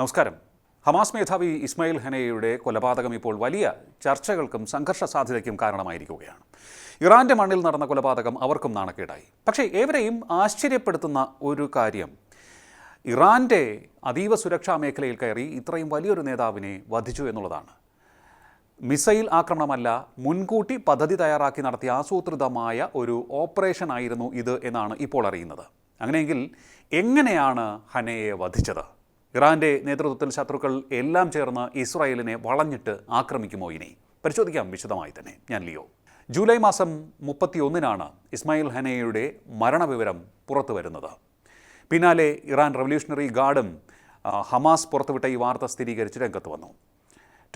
നമസ്കാരം. ഹമാസ് മേധാവി ഇസ്മായിൽ ഹനയുടെ കൊലപാതകം ഇപ്പോൾ വലിയ ചർച്ചകൾക്കും സംഘർഷ സാധ്യതയ്ക്കും കാരണമായിരിക്കുകയാണ്. ഇറാന്റെ മണ്ണിൽ നടന്ന കൊലപാതകം അവർക്കും നാണക്കേടായി. പക്ഷേ ഏവരെയും ആശ്ചര്യപ്പെടുത്തുന്ന ഒരു കാര്യം ഇറാന്റെ അതീവ സുരക്ഷാ മേഖലയിൽ കയറി ഇത്രയും വലിയൊരു നേതാവിനെ വധിച്ചു എന്നുള്ളതാണ്. മിസൈൽ ആക്രമണമല്ല മുൻകൂട്ടി പദ്ധതി തയ്യാറാക്കി നടത്തിയ ആസൂത്രിതമായ ഒരു ഓപ്പറേഷൻ ആയിരുന്നു ഇത് എന്നാണ് ഇപ്പോൾ അറിയുന്നത്. അങ്ങനെയെങ്കിൽ എങ്ങനെയാണ് ഹനയെ വധിച്ചത്? ഇറാന്റെ നേതൃത്വത്തിൽ ശത്രുക്കൾ എല്ലാം ചേർന്ന് ഇസ്രായേലിനെ വളഞ്ഞിട്ട് ആക്രമിക്കുമോ ഇനി? പരിശോധിക്കാം വിശദമായി തന്നെ. ഞാൻ ലിയോ. ജൂലൈ മാസം മുപ്പത്തിയൊന്നിനാണ് ഇസ്മായിൽ ഹനയുടെ മരണവിവരം പുറത്തു വരുന്നത്. പിന്നാലെ ഇറാൻ റവല്യൂഷണറി ഗാർഡും ഹമാസ് പുറത്തുവിട്ട ഈ വാർത്ത സ്ഥിരീകരിച്ച് രംഗത്ത് വന്നു.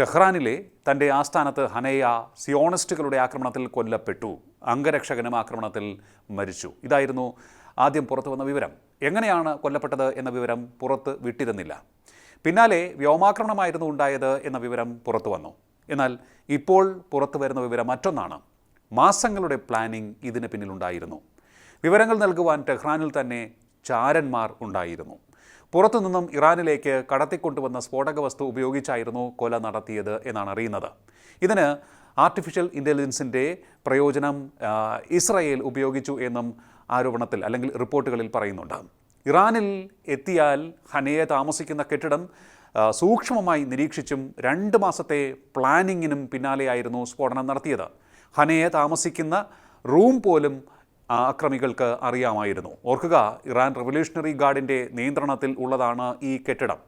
ടെഹ്റാനിലെ തന്റെ ആസ്ഥാനത്ത് ഹനയ സിയോണിസ്റ്റുകളുടെ ആക്രമണത്തിൽ കൊല്ലപ്പെട്ടു. അംഗരക്ഷകനും ആക്രമണത്തിൽ മരിച്ചു. ഇതായിരുന്നു ആദ്യം പുറത്തു വന്ന വിവരം. എങ്ങനെയാണ് കൊല്ലപ്പെട്ടത് എന്ന വിവരം പുറത്ത് വിട്ടിരുന്നില്ല. പിന്നാലെ വ്യോമാക്രമണമായിരുന്നു ഉണ്ടായത് എന്ന വിവരം പുറത്തു വന്നു. എന്നാൽ ഇപ്പോൾ പുറത്തു വരുന്ന വിവരം മറ്റൊന്നാണ്. മാസങ്ങളുടെ പ്ലാനിംഗ് ഇതിന് പിന്നിലുണ്ടായിരുന്നു വിവരങ്ങൾ നൽകുവാൻ ടെഹ്റാനിൽ തന്നെ ചാരന്മാർ ഉണ്ടായിരുന്നു. പുറത്തുനിന്നും ഇറാനിലേക്ക് കടത്തിക്കൊണ്ടുവന്ന സ്ഫോടക വസ്തു ഉപയോഗിച്ചായിരുന്നു കൊല നടത്തിയത് എന്നാണ് അറിയുന്നത്. ഇതിന് ആർട്ടിഫിഷ്യൽ ഇന്റലിജൻസിന്റെ പ്രയോജനം ഇസ്രയേൽ ഉപയോഗിച്ചു എന്നും ആരോപണത്തിൽ അല്ലെങ്കിൽ റിപ്പോർട്ടുകളിൽ പറയുന്നുണ്ട്. ഇറാനിൽ എത്തിയാൽ ഹനയെ താമസിക്കുന്ന കെട്ടിടം സൂക്ഷ്മമായി നിരീക്ഷിച്ചും രണ്ട് മാസത്തെ പ്ലാനിങ്ങിനും പിന്നാലെയായിരുന്നു സ്ഫോടനം നടത്തിയത്. ഹനയെ താമസിക്കുന്ന റൂം പോലും അക്രമികൾക്ക് അറിയാമായിരുന്നു. ഓർക്കുക ഇറാൻ റവല്യൂഷണറി ഗാർഡിന്റെ നിയന്ത്രണത്തിൽ ഉള്ളതാണ് ഈ കെട്ടിടം.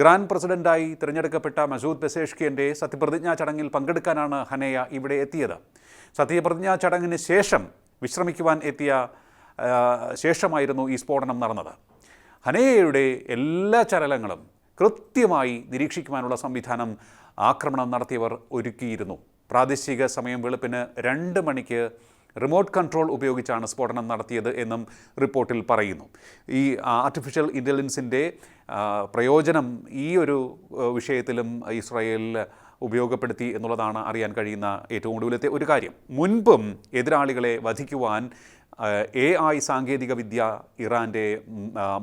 ഇറാൻ പ്രസിഡന്റായി തിരഞ്ഞെടുക്കപ്പെട്ട മസൂദ് ബസേഷ്കിയന്റെ സത്യപ്രതിജ്ഞാ ചടങ്ങിൽ പങ്കെടുക്കാനാണ് ഹനയ ഇവിടെ എത്തിയത്. സത്യപ്രതിജ്ഞാ ചടങ്ങിന് ശേഷം വിശ്രമിക്കുവാൻ എത്തിയ ശേഷമായിരുന്നു ഈ സ്ഫോടനം നടന്നത്. ഹനയയുടെ എല്ലാ ചലനങ്ങളും കൃത്യമായി നിരീക്ഷിക്കുവാനുള്ള സംവിധാനം ആക്രമണം നടത്തിയവർ ഒരുക്കിയിരുന്നു. പ്രാദേശിക സമയം വെളുപ്പിന് രണ്ട് മണിക്ക് റിമോട്ട് കൺട്രോൾ ഉപയോഗിച്ചാണ് സ്ഫോടനം നടത്തിയത് എന്നും റിപ്പോർട്ടിൽ പറയുന്നു. ഈ ആർട്ടിഫിഷ്യൽ ഇന്റലിജൻസിന്റെ പ്രയോജനം ഈ ഒരു വിഷയത്തിലും ഇസ്രായേൽ ഉപയോഗപ്പെടുത്തി എന്നുള്ളതാണ് അറിയാൻ കഴിയുന്ന ഏറ്റവും ഒടുവിലത്തെ ഒരു കാര്യം. മുൻപും എതിരാളികളെ വധിക്കുവാൻ എ ഐ സാങ്കേതിക വിദ്യ ഇറാന്റെ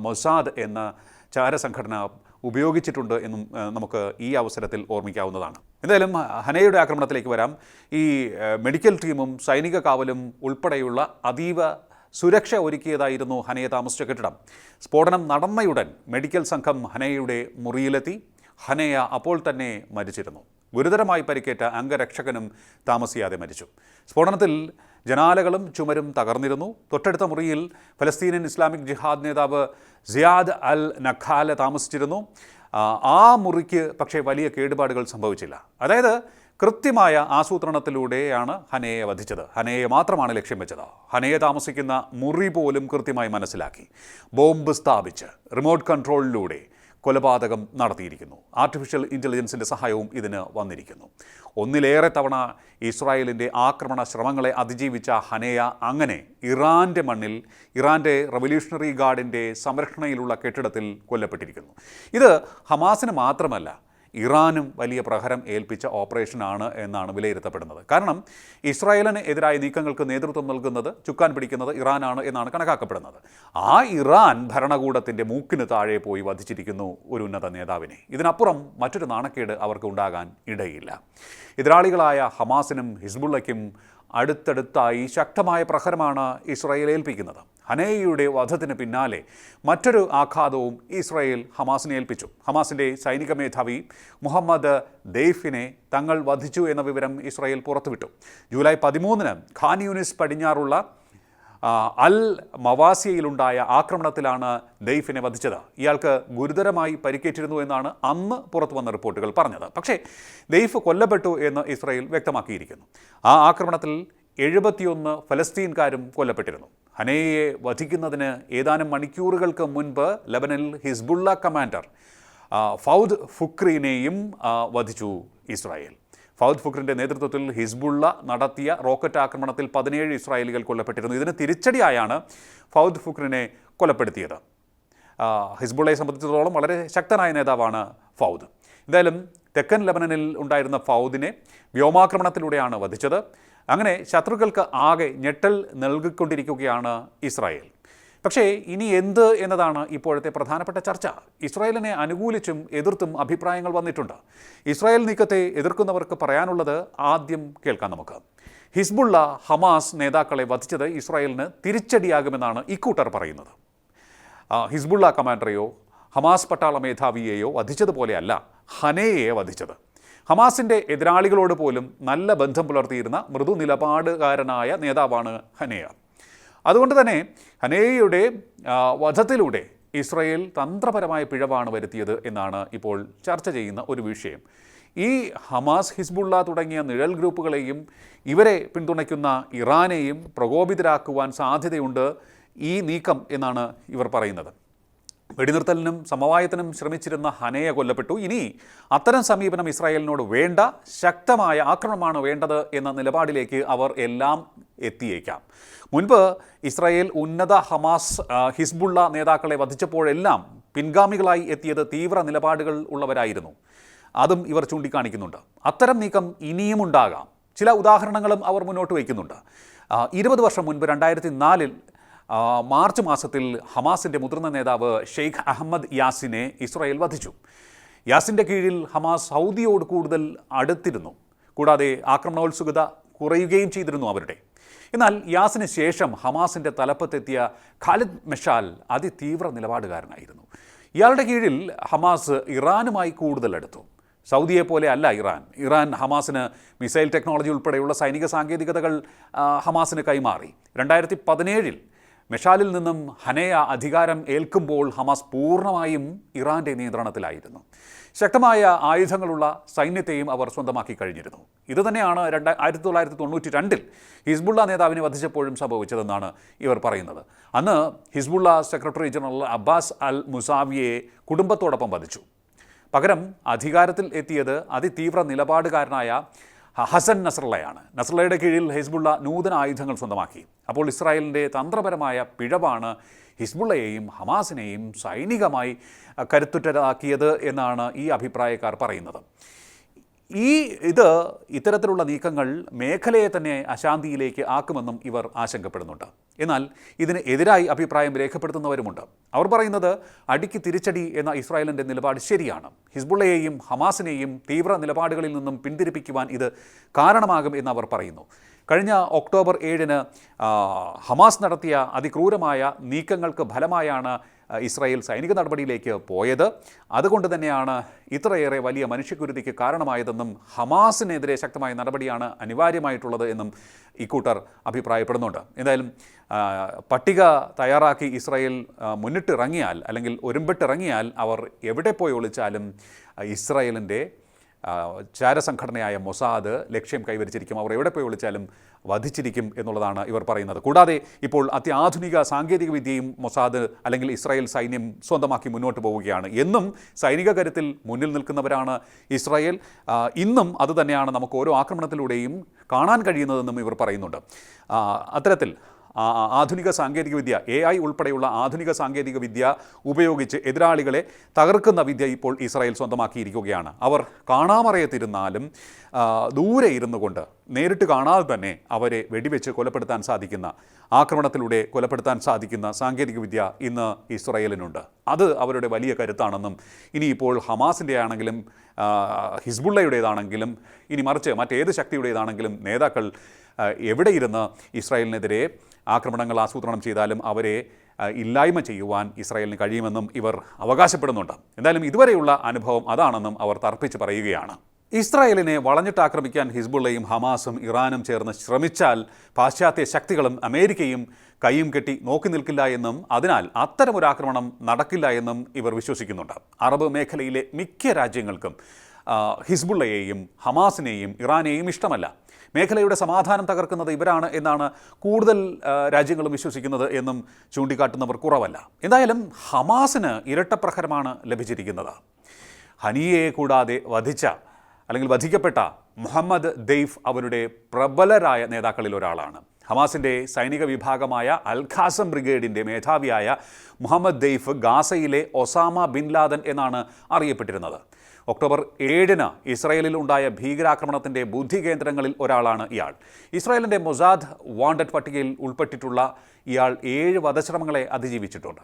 മൊസാദ് എന്ന ചാരസംഘടന ഉപയോഗിച്ചിട്ടുണ്ട് എന്നും നമുക്ക് ഈ അവസരത്തിൽ ഓർമ്മിക്കാവുന്നതാണ്. എന്തായാലും ഹനയുടെ ആക്രമണത്തിലേക്ക് വരാം. ഈ മെഡിക്കൽ ടീമും സൈനിക കാവലും ഉൾപ്പെടെയുള്ള അതീവ സുരക്ഷ ഒരുക്കിയതായിരുന്നു ഹനയെ താമസിച്ച കെട്ടിടം. സ്ഫോടനം നടന്നയുടൻ മെഡിക്കൽ സംഘം ഹനയുടെ മുറിയിലെത്തി. ഹനയ അപ്പോൾ തന്നെ മരിച്ചിരുന്നു. ഗുരുതരമായി പരിക്കേറ്റ അംഗരക്ഷകനും താമസിയാതെ മരിച്ചു. സ്ഫോടനത്തിൽ ജനാലകളും ചുമരും തകർന്നിരുന്നു. തൊട്ടടുത്ത മുറിയിൽ ഫലസ്തീനിയൻ ഇസ്ലാമിക് ജിഹാദ് നേതാവ് സിയാദ് അൽ നഖാല താമസിച്ചിരുന്നു. ആ മുറിക്ക് പക്ഷേ വലിയ കേടുപാടുകൾ സംഭവിച്ചില്ല. അതായത് കൃത്യമായ ആസൂത്രണത്തിലൂടെയാണ് ഹനയെ വധിച്ചത്. ഹനയെ മാത്രമാണ് ലക്ഷ്യം വെച്ചത്. ഹനയെ താമസിക്കുന്ന മുറി പോലും കൃത്യമായി മനസ്സിലാക്കി. ബോംബ് സ്ഥാപിച്ച് റിമോട്ട് കൺട്രോളിലൂടെ കൊലപാതകം നടത്തിയിരിക്കുന്നു. ആർട്ടിഫിഷ്യൽ ഇന്റലിജൻസിന്റെ സഹായവും ഇതിന് വന്നിരിക്കുന്നു. ഒന്നിലേറെ തവണ ഇസ്രായേലിന്റെ ആക്രമണ ശ്രമങ്ങളെ അതിജീവിച്ച ഹനയ അങ്ങനെ ഇറാന്റെ മണ്ണിൽ ഇറാന്റെ റവല്യൂഷണറി ഗാർഡിന്റെ സംരക്ഷണയിലുള്ള കെട്ടിടത്തിൽ കൊല്ലപ്പെട്ടിരിക്കുന്നു. ഇത് ഹമാസിന് മാത്രമല്ല ഇറാനും വലിയ പ്രഹരം ഏൽപ്പിച്ച ഓപ്പറേഷനാണ് എന്നാണ് വിലയിരുത്തപ്പെടുന്നത്. കാരണം ഇസ്രായേലിന് എതിരായ നീക്കങ്ങൾക്ക് നേതൃത്വം നൽകുന്നത് ചുക്കാൻ പിടിക്കുന്നത് ഇറാനാണ് എന്നാണ് കണക്കാക്കപ്പെടുന്നത്. ആ ഇറാൻ ഭരണകൂടത്തിന്റെ മൂക്കിന് താഴെ പോയി വധിച്ചിരിക്കുന്നു ഒരു ഉന്നത നേതാവിനെ. ഇതിനപ്പുറം മറ്റൊരു നാണക്കേട് അവർക്ക് ഉണ്ടാകാൻ ഇടയില്ല. എതിരാളികളായ ഹമാസിനും ഹിസ്ബുള്ളയ്ക്കും അടുത്തടുത്തായി ശക്തമായ പ്രഹരമാണ് ഇസ്രായേൽ ഏൽപ്പിക്കുന്നത്. ഹനേയുടെ വധത്തിന് പിന്നാലെ മറ്റൊരു ആഘാതവും ഇസ്രായേൽ ഹമാസിനെ ഏൽപ്പിച്ചു. ഹമാസിന്റെ സൈനിക മേധാവി മുഹമ്മദ് ദെയ്ഫിനെ തങ്ങൾ വധിച്ചു എന്ന വിവരം ഇസ്രായേൽ പുറത്തുവിട്ടു. ജൂലൈ പതിമൂന്നിന് ഖാൻ യൂനിസ് പടിഞ്ഞാറുള്ള അൽ മവാസിയയിലുണ്ടായ ആക്രമണത്തിലാണ് ദെയ്ഫിനെ വധിച്ചത്. ഇയാൾക്ക് ഗുരുതരമായി പരിക്കേറ്റിരുന്നു എന്നാണ് അന്ന് പുറത്തു വന്ന റിപ്പോർട്ടുകൾ പറഞ്ഞത്. പക്ഷേ ദെയ്ഫ് കൊല്ലപ്പെട്ടു എന്ന് ഇസ്രായേൽ വ്യക്തമാക്കിയിരിക്കുന്നു. ആ ആക്രമണത്തിൽ എഴുപത്തിയൊന്ന് ഫലസ്തീൻകാരും കൊല്ലപ്പെട്ടിരുന്നു. ഹനയെ വധിക്കുന്നതിന് ഏതാനും മണിക്കൂറുകൾക്ക് മുൻപ് ലബനനിൽ ഹിസ്ബുള്ള കമാൻഡർ ഫൗദ് ഫുക്രീനെയും വധിച്ചു ഇസ്രായേൽ. ഫൗദ് ഫുക്രിന്റെ നേതൃത്വത്തിൽ ഹിസ്ബുള്ള നടത്തിയ റോക്കറ്റ് ആക്രമണത്തിൽ പതിനേഴ് ഇസ്രായേലികൾ കൊല്ലപ്പെട്ടിരുന്നു. ഇതിന് തിരിച്ചടിയായാണ് ഫൗദ് ഫുക്രിനെ കൊലപ്പെടുത്തിയത്. ഹിസ്ബുള്ളയെ സംബന്ധിച്ചിടത്തോളം വളരെ ശക്തനായ നേതാവാണ് ഫൗദ്. എന്തായാലും തെക്കൻ ലബനനിൽ ഉണ്ടായിരുന്ന ഫൗദിനെ വ്യോമാക്രമണത്തിലൂടെയാണ് വധിച്ചത്. അങ്ങനെ ശത്രുക്കൾക്ക് ആകെ ഞെട്ടൽ നൽകിക്കൊണ്ടിരിക്കുകയാണ് ഇസ്രായേൽ. പക്ഷേ ഇനി എന്ത് എന്നതാണ് ഇപ്പോഴത്തെ പ്രധാനപ്പെട്ട ചർച്ച. ഇസ്രായേലിനെ അനുകൂലിച്ചും എതിർത്തും അഭിപ്രായങ്ങൾ വന്നിട്ടുണ്ട്. ഇസ്രായേൽ നീക്കത്തെ എതിർക്കുന്നവർക്ക് പറയാനുള്ളത് ആദ്യം കേൾക്കാം നമുക്ക്. ഹിസ്ബുള്ള ഹമാസ് നേതാക്കളെ വധിച്ചത് ഇസ്രായേലിന് തിരിച്ചടിയാകുമെന്നാണ് ഇക്കൂട്ടർ പറയുന്നത്. ഹിസ്ബുള്ള കമാൻഡറെയോ ഹമാസ് പട്ടാള മേധാവിയെയോ വധിച്ചതുപോലെയല്ല ഹനയെ വധിച്ചത്. ഹമാസിന്റെ എതിരാളികളോട് പോലും നല്ല ബന്ധം പുലർത്തിയിരുന്ന മൃദു നിലപാടുകാരനായ നേതാവാണ് ഹനയ. അതുകൊണ്ട് തന്നെ ഹനേയയുടെ വധത്തിലൂടെ ഇസ്രയേൽ തന്ത്രപരമായ പിഴവാണ് വരുത്തിയത് എന്നാണ് ഇപ്പോൾ ചർച്ച ചെയ്യുന്ന ഒരു വിഷയം. ഈ ഹമാസ് ഹിസ്ബുള്ള തുടങ്ങിയ നിഴൽ ഗ്രൂപ്പുകളെയും ഇവരെ പിന്തുണയ്ക്കുന്ന ഇറാനെയും പ്രകോപിതരാക്കുവാൻ സാധ്യതയുണ്ട് ഈ നീക്കം എന്നാണ് ഇവർ പറയുന്നത്. വെടിനിർത്തലിനും സമവായത്തിനും ശ്രമിച്ചിരുന്ന ഹനയെ കൊല്ലപ്പെട്ടു. ഇനി അത്തരം സമീപനം ഇസ്രായേലിനോട് വേണ്ട ശക്തമായ ആക്രമണമാണ് വേണ്ടത് എന്ന നിലപാടിലേക്ക് അവർ എല്ലാം എത്തിയേക്കാം. മുൻപ് ഇസ്രായേൽ ഉന്നത ഹമാസ് ഹിസ്ബുള്ള നേതാക്കളെ വധിച്ചപ്പോഴെല്ലാം പിൻഗാമികളായി എത്തിയത് തീവ്ര നിലപാടുകൾ ഉള്ളവരായിരുന്നു. അതും ഇവർ ചൂണ്ടിക്കാണിക്കുന്നുണ്ട്. അത്തരം നീക്കം ഇനിയും ഉണ്ടാകാം ചില ഉദാഹരണങ്ങളും അവർ മുന്നോട്ട് വയ്ക്കുന്നുണ്ട്. ഇരുപത് വർഷം മുൻപ് രണ്ടായിരത്തി നാലിൽ മാർച്ച് മാസത്തിൽ ഹമാസിന്റെ മുതിർന്ന നേതാവ് ഷെയ്ഖ് അഹമ്മദ് യാസിനെ ഇസ്രായേൽ വധിച്ചു. യാസിന്റെ കീഴിൽ ഹമാസ് സൗദിയോട് കൂടുതൽ അടുത്തിരുന്നു. കൂടാതെ ആക്രമണോത്സുകത കുറയുകയും ചെയ്തിരുന്നു അവരുടെ. എന്നാൽ യാസിന് ശേഷം ഹമാസിന്റെ തലപ്പത്തെത്തിയ ഖാലിദ് മെഷാൽ അതിതീവ്ര നിലപാടുകാരനായിരുന്നു. ഇയാളുടെ കീഴിൽ ഹമാസ് ഇറാനുമായി കൂടുതൽ അടുത്തു. സൗദിയെ പോലെ അല്ല ഇറാൻ. ഇറാൻ ഹമാസിന് മിസൈൽ ടെക്നോളജി ഉൾപ്പെടെയുള്ള സൈനിക സാങ്കേതികതകൾ ഹമാസിന് കൈമാറി. രണ്ടായിരത്തി പതിനേഴിൽ മെഷാലിൽ നിന്നും ഹനയ അധികാരം ഏൽക്കുമ്പോൾ ഹമാസ് പൂർണമായും ഇറാന്റെ നിയന്ത്രണത്തിലായിരുന്നു. ശക്തമായ ആയുധങ്ങളുള്ള സൈന്യത്തെയും അവർ സ്വന്തമാക്കി കഴിഞ്ഞിരുന്നു. ഇതുതന്നെയാണ് രണ്ട് ആയിരത്തി തൊള്ളായിരത്തി തൊണ്ണൂറ്റി രണ്ടിൽ ഹിസ്ബുള്ള നേതാവിനെ വധിച്ചപ്പോഴും സംഭവിച്ചതെന്നാണ് ഇവർ പറയുന്നത്. അന്ന് Hezbollah secretary general Abbas al മുസാവിയെ കുടുംബത്തോടൊപ്പം വധിച്ചു. പകരം അധികാരത്തിൽ എത്തിയത് അതിതീവ്ര നിലപാടുകാരനായ ഹസൻ നസ്രള്ളയാണ് നസ്രള്ളയുടെ കീഴിൽ ഹിസ്ബുള്ള നൂതന ആയുധങ്ങൾ സ്വന്തമാക്കി. അപ്പോൾ ഇസ്രായേലിന്റെ തന്ത്രപരമായ പിഴവാണ് ഹിസ്ബുള്ളയെയും ഹമാസിനെയും സൈനികമായി കരുത്തുറ്റതാക്കിയത് എന്നാണ് ഈ അഭിപ്രായക്കാർ പറയുന്നത്. ഈ ഇത് ഇത്തരത്തിലുള്ള നീക്കങ്ങൾ മേഖലയെ തന്നെ അശാന്തിയിലേക്ക് ആക്കുമെന്നും ഇവർ ആശങ്കപ്പെടുന്നുണ്ട്. എന്നാൽ ഇതിന് എതിരായി അഭിപ്രായം രേഖപ്പെടുത്തുന്നവരുമുണ്ട്. അവർ പറയുന്നത് അടിക്ക് തിരിച്ചടി എന്ന ഇസ്രായേലിന്റെ നിലപാട് ശരിയാണ്. ഹിസ്ബുള്ളയെയും ഹമാസിനെയും തീവ്ര നിലപാടുകളിൽ നിന്നും പിന്തിരിപ്പിക്കുവാൻ ഇത് കാരണമാകും എന്ന് അവർ പറയുന്നു. കഴിഞ്ഞ ഒക്ടോബർ ഏഴിന് ഹമാസ് നടത്തിയ അതിക്രൂരമായ നീക്കങ്ങൾക്ക് ഫലമായാണ് ഇസ്രായേൽ സൈനിക നടപടിയിലേക്ക് പോയത്. അതുകൊണ്ട് തന്നെയാണ് ഇത്രയേറെ വലിയ മനുഷ്യക്കുരുതിക്ക് കാരണമായതെന്നും ഹമാസിനെതിരെ ശക്തമായ നടപടിയാണ് അനിവാര്യമായിട്ടുള്ളത് എന്നും ഇക്കൂട്ടർ അഭിപ്രായപ്പെടുന്നുണ്ട്. എന്തായാലും പട്ടിക തയ്യാറാക്കി ഇസ്രായേൽ മുന്നിട്ടിറങ്ങിയാൽ അല്ലെങ്കിൽ ഒരുമ്പിട്ടിറങ്ങിയാൽ അവർ എവിടെ പോയി ഒളിച്ചാലും ഇസ്രായേലിന്റെ ചാരസംഘടനയായ മൊസാദ് ലക്ഷ്യം കൈവരിച്ചിരിക്കും. അവർ എവിടെ പോയി വിളിച്ചാലും വധിച്ചിരിക്കും എന്നുള്ളതാണ് ഇവർ പറയുന്നത്. കൂടാതെ ഇപ്പോൾ അത്യാധുനിക സാങ്കേതിക വിദ്യയും മൊസാദ് അല്ലെങ്കിൽ ഇസ്രായേൽ സൈന്യം സ്വന്തമാക്കി മുന്നോട്ട് പോവുകയാണ്. എന്നും സൈനിക കരുത്തിൽ മുന്നിൽ നിൽക്കുന്നവരാണ് ഇസ്രായേൽ. ഇന്നും അതുതന്നെയാണ് നമുക്ക് ഓരോ ആക്രമണത്തിലൂടെയും കാണാൻ കഴിയുന്നതെന്നും ഇവർ പറയുന്നുണ്ട്. അത്തരത്തിൽ ആധുനിക സാങ്കേതികവിദ്യ എ ഐ ഉൾപ്പെടെയുള്ള ആധുനിക സാങ്കേതികവിദ്യ ഉപയോഗിച്ച് എതിരാളികളെ തകർക്കുന്ന വിദ്യ ഇപ്പോൾ ഇസ്രായേൽ സ്വന്തമാക്കിയിരിക്കുകയാണ്. അവർ കാണാമറയത്തിരുന്നാലും ദൂരെ ഇരുന്നു കൊണ്ട് നേരിട്ട് കാണാതെ തന്നെ അവരെ വെടിവെച്ച് കൊലപ്പെടുത്താൻ സാധിക്കുന്ന ആക്രമണത്തിലൂടെ കൊലപ്പെടുത്താൻ സാധിക്കുന്ന സാങ്കേതികവിദ്യ ഇന്ന് ഇസ്രായേലിനുണ്ട്. അത് അവരുടെ വലിയ കരുത്താണെന്നും ഇനിയിപ്പോൾ ഹമാസിന്റെ ആണെങ്കിലും ഹിസ്ബുള്ളയുടേതാണെങ്കിലും ഇനി മറിച്ച് മറ്റേത് ശക്തിയുടേതാണെങ്കിലും നേതാക്കൾ എവിടെ ഇരുന്ന് ഇസ്രായേലിനെതിരെ ആക്രമണങ്ങൾ ആസൂത്രണം ചെയ്താലും അവരെ ഇല്ലായ്മ ചെയ്യുവാൻ ഇസ്രായേലിന് കഴിയുമെന്നും ഇവർ അവകാശപ്പെടുന്നുണ്ട്. എന്തായാലും ഇതുവരെയുള്ള അനുഭവം അതാണെന്നും അവർ തർപ്പിച്ച് പറയുകയാണ്. ഇസ്രായേലിനെ വളഞ്ഞിട്ട് ആക്രമിക്കാൻ ഹിസ്ബുള്ളയും ഹമാസും ഇറാനും ചേർന്ന് ശ്രമിച്ചാൽ പാശ്ചാത്യ ശക്തികളും അമേരിക്കയും കൈയും കെട്ടി നോക്കി നിൽക്കില്ല എന്നും അതിനാൽ അത്തരമൊരാക്രമണം നടക്കില്ല എന്നും ഇവർ വിശ്വസിക്കുന്നുണ്ട്. അറബ് മേഖലയിലെ മിക്ക രാജ്യങ്ങൾക്കും ഹിസ്ബുള്ളയെയും ഹമാസിനെയും ഇറാനെയും ഇഷ്ടമല്ല. മേഖലയുടെ സമാധാനം തകർക്കുന്നത് ഇവരാണ് എന്നാണ് കൂടുതൽ രാജ്യങ്ങളും വിശ്വസിക്കുന്നത് എന്നും ചൂണ്ടിക്കാട്ടുന്നവർ കുറവല്ല. എന്തായാലും ഹമാസിന് ഇരട്ടപ്രഹരമാണ് ലഭിച്ചിരിക്കുന്നത്. ഹനിയയെ കൂടാതെ വധിച്ച അല്ലെങ്കിൽ വധിക്കപ്പെട്ട മുഹമ്മദ് ദെയ്ഫ് അവരുടെ പ്രബലരായ നേതാക്കളിൽ ഒരാളാണ്. ഹമാസിന്റെ സൈനിക വിഭാഗമായ അൽ ഖാസം ബ്രിഗേഡിന്റെ മേധാവിയായ മുഹമ്മദ് ദെയ്ഫ് ഗാസയിലെ ഒസാമ ബിൻ ലാദൻ എന്നാണ് അറിയപ്പെട്ടിരുന്നത്. ഒക്ടോബർ ഏഴിന് ഇസ്രയേലിൽ ഉണ്ടായ ഭീകരാക്രമണത്തിന്റെ ബുദ്ധി കേന്ദ്രങ്ങളിൽ ഒരാളാണ് ഇയാൾ. ഇസ്രായേലിന്റെ മൊസാദ് വാണ്ടഡ് പട്ടികയിൽ ഉൾപ്പെട്ടിട്ടുള്ള ഇയാൾ ഏഴ് വധശ്രമങ്ങളെ അതിജീവിച്ചിട്ടുണ്ട്.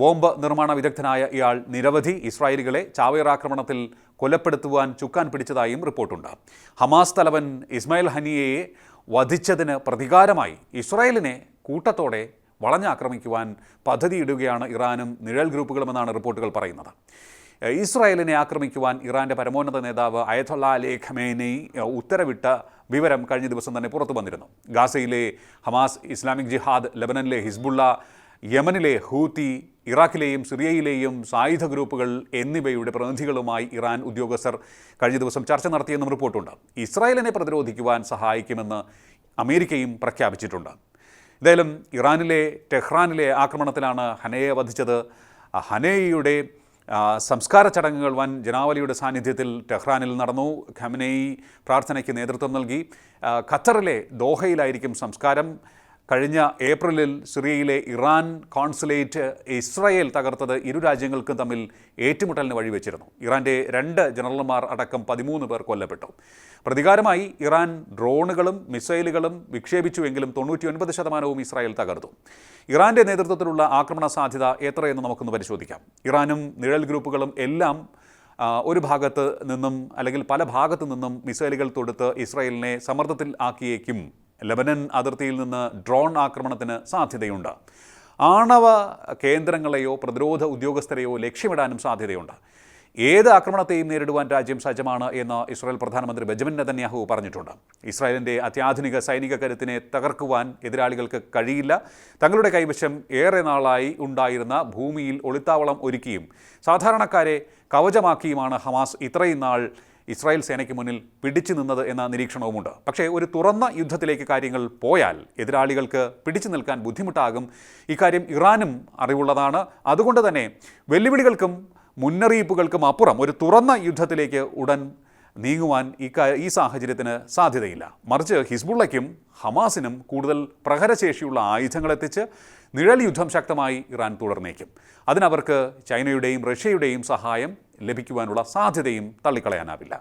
ബോംബ് നിർമ്മാണ വിദഗ്ധനായ ഇയാൾ നിരവധി ഇസ്രായേലികളെ ചാവേറാക്രമണത്തിൽ കൊലപ്പെടുത്തുവാൻ ചുക്കാൻ പിടിച്ചതായും റിപ്പോർട്ടുണ്ട്. ഹമാസ് തലവൻ ഇസ്മായിൽ ഹനിയയെ വധിച്ചതിന് പ്രതികാരമായി ഇസ്രായേലിനെ കൂട്ടത്തോടെ വളഞ്ഞാക്രമിക്കുവാൻ പദ്ധതിയിടുകയാണ് ഇറാനും നിഴൽ ഗ്രൂപ്പുകളുമെന്നാണ് റിപ്പോർട്ടുകൾ പറയുന്നത്. ഇസ്രായേലിനെ ആക്രമിക്കുവാൻ ഇറാന്റെ പരമോന്നത നേതാവ് അയതൊള്ള അലി ഖമേനി ഉത്തരവിട്ട വിവരം കഴിഞ്ഞ ദിവസം തന്നെ പുറത്തു വന്നിരുന്നു. ഗാസയിലെ ഹമാസ് ഇസ്ലാമിക് ജിഹാദ് ലബനനിലെ ഹിസ്ബുള്ള യമനിലെ ഹൂത്തി ഇറാഖിലെയും സിറിയയിലെയും സായുധ ഗ്രൂപ്പുകൾ എന്നിവയുടെ പ്രതിനിധികളുമായി ഇറാൻ ഉദ്യോഗസ്ഥർ കഴിഞ്ഞ ദിവസം ചർച്ച നടത്തിയെന്നും റിപ്പോർട്ടുണ്ട്. ഇസ്രായേലിനെ പ്രതിരോധിക്കുവാൻ സഹായിക്കുമെന്ന് അമേരിക്കയും പ്രഖ്യാപിച്ചിട്ടുണ്ട്. എന്തായാലും ഇറാനിലെ ടെഹ്റാനിലെ ആക്രമണത്തിലാണ് ഹനയെ വധിച്ചത്. ഹനേയുടെ സംസ്കാര ചടങ്ങുകൾ വൻ ജനാവലിയുടെ സാന്നിധ്യത്തിൽ ടെഹ്റാനിൽ നടന്നു. ഖമനേയി പ്രാർത്ഥനയ്ക്ക് നേതൃത്വം നൽകി. ഖത്തറിലെ ദോഹയിലായിരിക്കും സംസ്കാരം. കഴിഞ്ഞ ഏപ്രിലിൽ സിറിയയിലെ ഇറാൻ കോൺസുലേറ്റ് ഇസ്രായേൽ തകർത്തത് ഇരു രാജ്യങ്ങൾക്കും തമ്മിൽ ഏറ്റുമുട്ടലിന് വഴിവെച്ചിരുന്നു. ഇറാന്റെ രണ്ട് ജനറൽമാർ അടക്കം പതിമൂന്ന് പേർ കൊല്ലപ്പെട്ടു. പ്രതികാരമായി ഇറാൻ ഡ്രോണുകളും മിസൈലുകളും വിക്ഷേപിച്ചുവെങ്കിലും തൊണ്ണൂറ്റിയൊൻപത് ശതമാനവും ഇസ്രായേൽ തകർത്തു. ഇറാന്റെ നേതൃത്വത്തിലുള്ള ആക്രമണ സാധ്യത എത്രയെന്ന് നമുക്കൊന്ന് പരിശോധിക്കാം. ഇറാനും നിഴൽ ഗ്രൂപ്പുകളും എല്ലാം ഒരു ഭാഗത്ത് നിന്നും അല്ലെങ്കിൽ പല ഭാഗത്തു നിന്നും മിസൈലുകൾ തൊടുത്ത് ഇസ്രായേലിനെ സമ്മർദ്ദത്തിൽ ആക്കിയേക്കും. ലബനൻ അതിർത്തിയിൽ നിന്ന് ഡ്രോൺ ആക്രമണത്തിന് സാധ്യതയുണ്ട്. ആണവ കേന്ദ്രങ്ങളെയോ പ്രതിരോധ ഉദ്യോഗസ്ഥരെയോ ലക്ഷ്യമിടാനും സാധ്യതയുണ്ട്. ഏത് ആക്രമണത്തെയും നേരിടുവാൻ രാജ്യം സജ്ജമാണ് എന്ന് ഇസ്രായേൽ പ്രധാനമന്ത്രി ബെഞ്ചമിൻ നെതന്യാഹു പറഞ്ഞിട്ടുണ്ട്. ഇസ്രായേലിന്റെ അത്യാധുനിക സൈനിക കരുത്തിനെ തകർക്കുവാൻ എതിരാളികൾക്ക് കഴിയില്ല. തങ്ങളുടെ കൈവശം ഏറെ നാളായി ഉണ്ടായിരുന്ന ഭൂമിയിൽ ഒളിത്താവളം ഒരുക്കിയും സാധാരണക്കാരെ കവചമാക്കിയുമാണ് ഹമാസ് ഇത്രയും നാൾ ഇസ്രായേൽ സേനയ്ക്ക് മുന്നിൽ പിടിച്ചു നിന്നത് എന്ന നിരീക്ഷണവുമുണ്ട്. പക്ഷേ ഒരു തുറന്ന യുദ്ധത്തിലേക്ക് കാര്യങ്ങൾ പോയാൽ എതിരാളികൾക്ക് പിടിച്ചു നിൽക്കാൻ ബുദ്ധിമുട്ടാകും. ഇക്കാര്യം ഇറാനും അറിവുള്ളതാണ്. അതുകൊണ്ട് തന്നെ വെല്ലുവിളികൾക്കും മുന്നറിയിപ്പുകൾക്കും അപ്പുറം ഒരു തുറന്ന യുദ്ധത്തിലേക്ക് ഉടൻ നീങ്ങുവാൻ ഈ ഈ സാഹചര്യത്തിന് സാധ്യതയില്ല. മറിച്ച് ഹിസ്ബുള്ളയ്ക്കും ഹമാസിനും കൂടുതൽ പ്രഹരശേഷിയുള്ള ആയുധങ്ങളെത്തിച്ച് നിഴൽ യുദ്ധം ശക്തമായി ഇറാൻ തുടർന്നേക്കും. അതിനവർക്ക് ചൈനയുടെയും റഷ്യയുടെയും സഹായം ലഭിക്കുവാനുള്ള സാധ്യതയും തള്ളിക്കളയാനാവില്ല